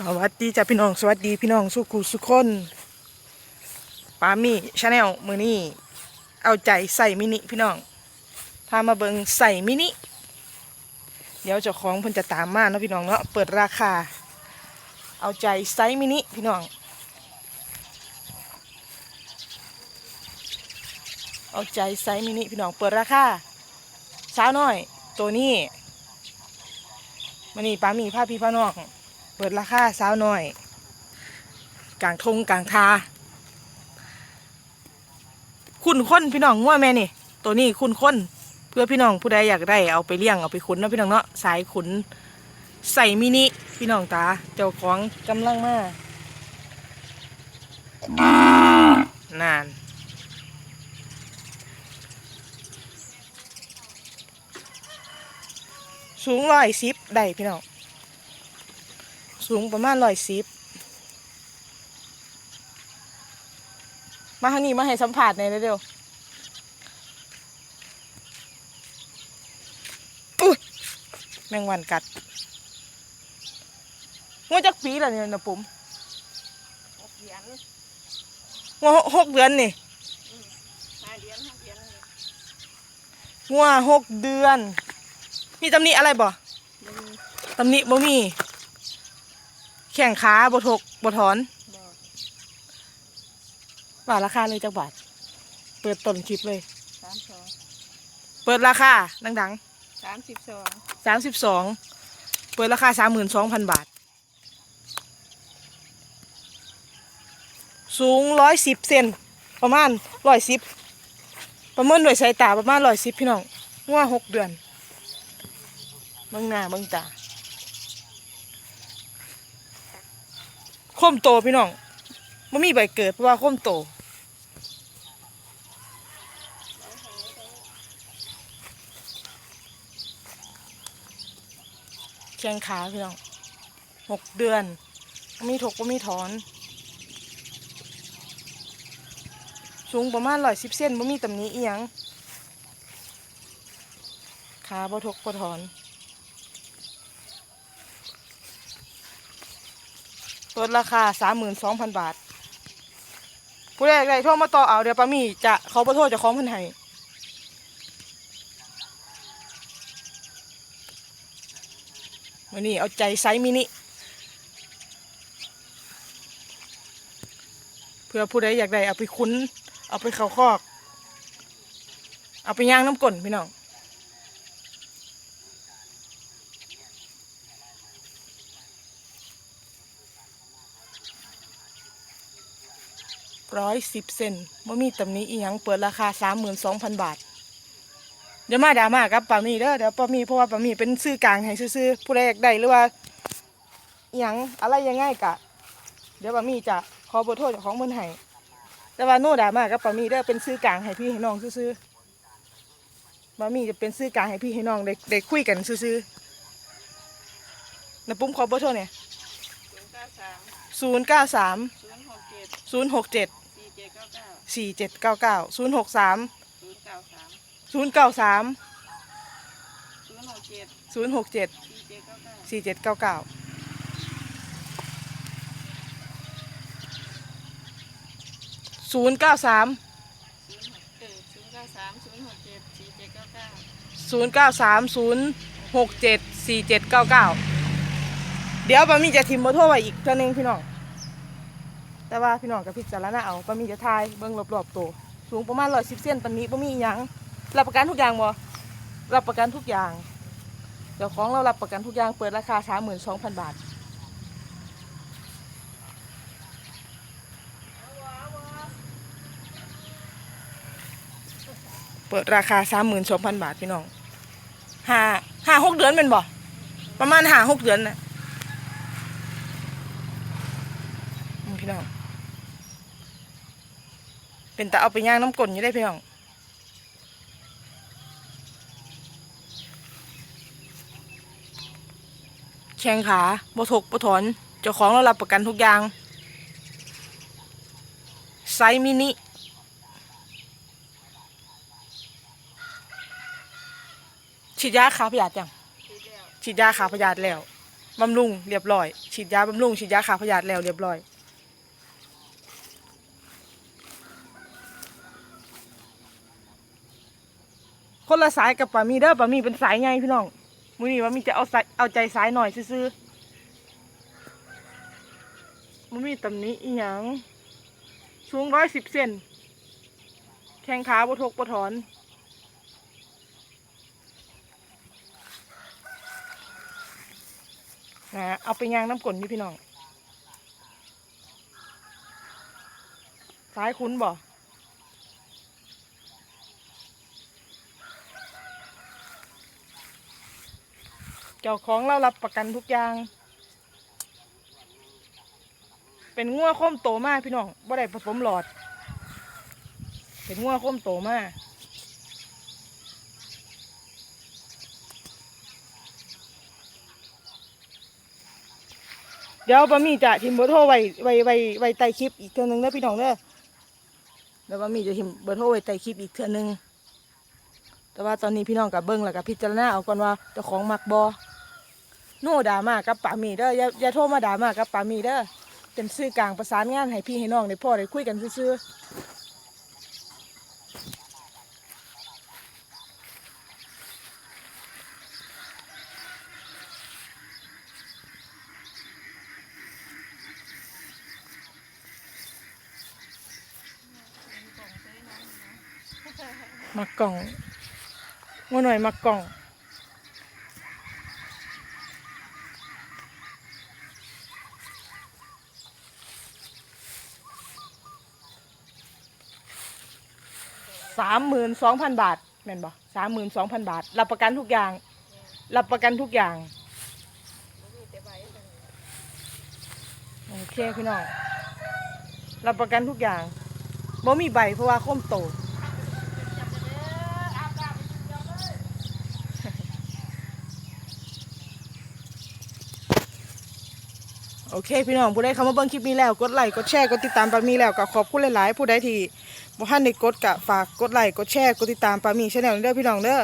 สวัสดีจ้าพี่น้องสวัสดีพี่น้องสุขุสุขคนปามี่ชาแนลมือนี้เอาใจใส่มินิพี่น้องพามาเบิงใส่มินิเดี๋ยวเจ้าของเพิ่นจะตามมาเนาะพี่น้องเนาะเปิดราคา เอาใจไซส์มินิพี่น้อง เอาใจไซส์มินิพี่น้องเปิดราคาสาวน้อยตัวนี้มันนี่ปามีผ้าพี่ผ้าน้อง เปิดราคาสาวหน้อย กลางทงกลางทา คุณค้นพี่น้องว่าแม่นี่ ตัวนี้คุณค้นเพื่อพี่น้องผู้ใดอยากได้เอาไปเลี้ยงเอาไปขุนเนาะพี่น้องเนาะสายขุนใส่มินิพี่น้องตาเจ้าของกำลังมานานสูงร้อยสิบได้พี่น้อง สูงประมาณร้อยสิบมาทางนี้มาให้สัมผัสหน่อยเร็วๆอุ้ยแมงวันกัดงัวจักปีแล้วเนี่ยนะปุ๋มหกเหรียญงัวหกเดือนนี่ห้าเหรียญหกเหรียญนี่งัวหกเดือน มีตำหนิอะไรบ่มันมีตำหนิบ่มี แข่งขาบ่ทกบ่ถอนบ่ว่าราคาเลยจักบาท เปิดต้นคลิปเลย สามสองเปิดราคาดังสามสิบสองๆสามสิบสองเปิดราคาสามหมื่นสองพันบาท สูงร้อยสิบเซนประมาณร้อยสิบประเมินด้วยสายตาประมาณร้อยสิบพี่น้องง่วหกเดือนเบิ่งหน้าเบิ่งตา มโตพี่น้องไม่มีใบเกิดเพราะว่าคมโตแข้งขาพี่น้องหกเดือนบ่มีถกก็มีถอน สูงประมาณร้อยสิบเซนบ่มีตำหนี้อียังขาบ่ทกบ่ถอน เปิดราคาสามหมื่นสองพันบาท ผู้ใดอยากได้โทรมาต่อเอาเดี๋ยวปามีจะเขาประโทษจะคล้องเพิ่นให้วันนี้เอาใจไซส์มินิ เพื่อผู้ใดอยากได้เอาไปคุ้น เอาไปเข้าคอก เอาไปย่างน้ำก่นพี่น้อง ร้อยสิบเซนว่ามีตำหนี้อีหยังเปิดราคาสามหมื่นสองพันบาท เดี๋ยวมาดรามากับปามีเด้อเดี๋ยวปามีเพราะว่าปามีเป็นซื้อกลางให้ซื้อๆผู้ใดอยากได้หรือว่าอีหยังอะไรยังไงกะ เดี๋ยวปามีจะขอเบทโทษของเพิ่นให้แต่ว่าโน่ดรามากับปามีเด้อเป็นซื้อกลางให้พี่ให้น้องซื้อๆปามีจะเป็นซื้อกลางให้พี่ให้น้องได้ได้คุยกันซื้อๆนะปุ้มขอเบทโทษเนี่ยศูนย์เก้าสามศูนย์เก้าสาม ศูนย์หกเจ็ดศูนย์หกเจ็ ดสี่เจ็ดเก้าเก้าสี่เจ็ดเก้าเก้าศูนย์หกสามศูนย์เก้าสามศูนย์เก้าสามศูนย์หกเจ็ดศูนย์หกเจ็ดสี่เจ็ดเก้าเก้าสี่เจ็ดเก้าเก้าศูนย์เก้าสามเออศูนย์เก้าสามศูนย์หกเจ็ดสี่เจ็ดเก้าเก้าศูนย์เก้าสามศูนย์หกเจ็ดสี่เจ็ดเก้าเก้าเดี๋ยวปามีจะทิมเบอร์โทรไว้อีกเท่านึงพี่น้อง แต่ว่าพี่น้องกับพิจารณาเอาปามีจะทายเบิ่งรอบๆตัวสูงประมาณร้อยสิบเซนปันนี้ปามีอิหยังรับประกันทุกอย่างบ่รับประกันทุกอย่างเดี๋ยวของเรารับประกันทุกอย่างเปิดราคาสามหมื่นสองพันบาทเปิดราคาสามหมื่นสองพันบาทพี่น้องห้าห้าหกเดือนเป็นบ่ประมาณห้าหกเดือนนะอืมพี่น้อง เป็นแต่เอาไปย่างน้ำกลนอยู่ได้พี่น้องแข้งขาบถกบถอนเจ้าของเรารับประกันทุกอย่าง ไซส์มินิฉีดยาขาพยาธิยังสี่แล้วฉีดยาขาพยาธิแล้วบำรุงเรียบร้อย ฉีดยาบำรุงฉีดยาขาพยาธิแล้วเรียบร้อย คนละสายกับปามีเด้อปามีเป็นสายไงพี่น้องมือนี้ว่ามีจะเอาสายเอาใจสายหน่อยซื่อๆมันมีตำนี้อีหยังสูงร้อยสิบเซนแข้งขาบ่ทกบ่ถอนนะเอาไปยางน้ำกลนอยู่พี่น้อง ซ้ายคุ้นบ่ จ้าของเรารับประกันทุกอย่าง เป็นงัวค้มโตมากพี่น้องบ่ได้ผสมหลอด เป็นงัวค้มโตมากเดี๋ยวบะมี่จะทิมเบอร์โทรไว้ไว้ไว้ไว้ใต้คลิปอีกเทื่อนึงเด้อพี่น้องเด้อเดี๋ยวบะมี่จะทิมเบอร์โทรไว้ใต้คลิปอีกเทื่อนึงแต่ว่าตอนนี้พี่น้องกับเบิ้งแล้วกับพิจารณาเอาก่อนว่าเจ้าของมักบอ โน่ด่ามากับป่ามีเด้ออย่าอย่าโทรมาด่ามากับป่ามีเด้อเป็นสื่อกลางประสานงานให้พี่ให้น้องได้พ่อได้คุยกันซื่อมักกล่องว่าหน่อยมักกล่อง สามหมื่นสองพันบาทแม่นบ่สามหมื่นสองพันบาท รับประกันทุกอย่าง รับประกันทุกอย่าง โอเคพี่น้อง รับประกันทุกอย่างบ่มีใบเพราะว่าโค้มโต โอเคพี่น้องผู้ใดเข้ามาเบิ่งคลิปนี้แล้ว กดไลค์ กดแชร์ กดติดตามปามีแล้วก็ขอบคุณหลาย ๆ ผู้ใดที่ บ่ทันได้กดกะฝากกดไลค์กดแชร์กดติดตามปามีชาแนลเด้อพี่น้องเด้อ